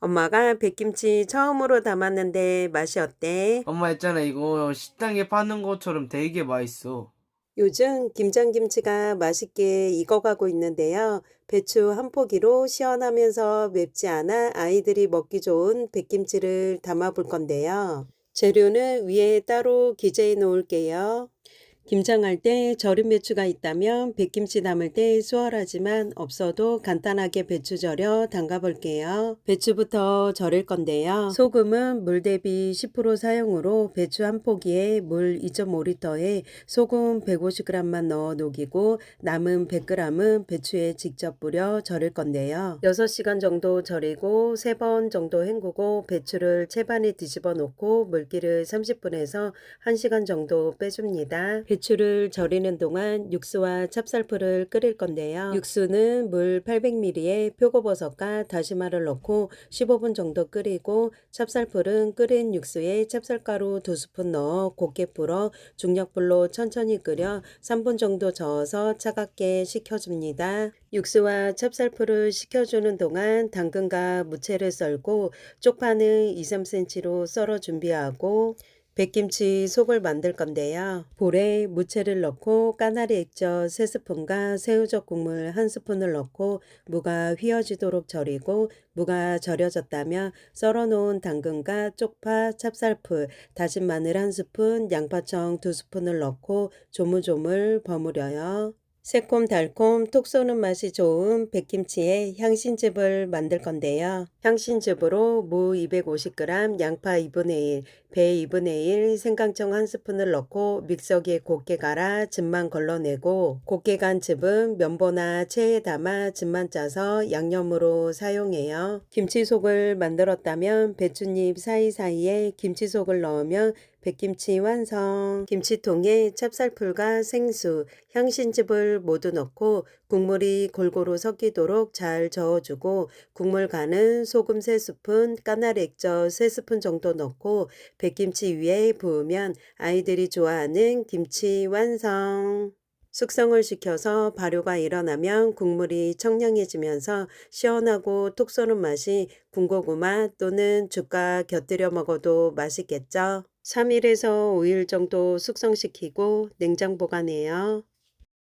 엄마가 백김치 처음으로 담았는데 맛이 어때? 엄마 있잖아 이거 식당에 파는 것처럼 되게 맛있어. 요즘 김장김치가 맛있게 익어가고 있는데요. 배추 한 포기로 시원하면서 맵지 않아 아이들이 먹기 좋은 백김치를 담아 볼 건데요. 재료는 위에 따로 기재해 놓을게요. 김장할 때 절인 배추가 있다면 백김치 담을 때 수월하지만 없어도 간단하게 배추 절여 담가 볼게요. 배추부터 절일 건데요. 소금은 물 대비 10% 사용으로 배추 한 포기에 물 2.5리터에 소금 150g만 넣어 녹이고 남은 100g은 배추에 직접 뿌려 절일 건데요. 6시간 정도 절이고 3번 정도 헹구고 배추를 채반에 뒤집어 놓고 물기를 30분에서 1시간 정도 빼줍니다. 배추를 절이는 동안 육수와 찹쌀풀을 끓일 건데요. 육수는 물 800ml에 표고버섯과 다시마를 넣고 15분 정도 끓이고 찹쌀풀은 끓인 육수에 찹쌀가루 2스푼 넣어 곱게 불어 중력불로 천천히 끓여 3분 정도 저어서 차갑게 식혀줍니다. 육수와 찹쌀풀을 식혀주는 동안 당근과 무채를 썰고 쪽파는 2, 3cm로 썰어 준비하고 백김치 속을 만들 건데요. 볼에 무채를 넣고 까나리 액젓 3스푼과 새우젓 국물 1스푼을 넣고 무가 휘어지도록 절이고 무가 절여졌다면 썰어놓은 당근과 쪽파, 찹쌀풀, 다진 마늘 1스푼, 양파청 2스푼을 넣고 조물조물 버무려요. 새콤달콤 톡 쏘는 맛이 좋은 백김치의 향신즙을 만들 건데요. 향신즙으로 무 250g, 양파 2분의 1, 배 2분의 1, 생강청 1스푼을 넣고 믹서기에 곱게 갈아 즙만 걸러내고 곱게 간 즙은 면보나 체에 담아 즙만 짜서 양념으로 사용해요. 김치속을 만들었다면 배춧잎 사이사이에 김치속을 넣으면 백김치 완성. 김치통에 찹쌀풀과 생수, 향신즙을 모두 넣고 국물이 골고루 섞이도록 잘 저어주고 국물 간은 소금 3스푼, 까나리 액젓 3스푼 정도 넣고 백김치 위에 부으면 아이들이 좋아하는 김치 완성. 숙성을 시켜서 발효가 일어나면 국물이 청량해지면서 시원하고 톡 쏘는 맛이 군고구마 또는 죽과 곁들여 먹어도 맛있겠죠. 3일에서 5일 정도 숙성시키고 냉장 보관해요.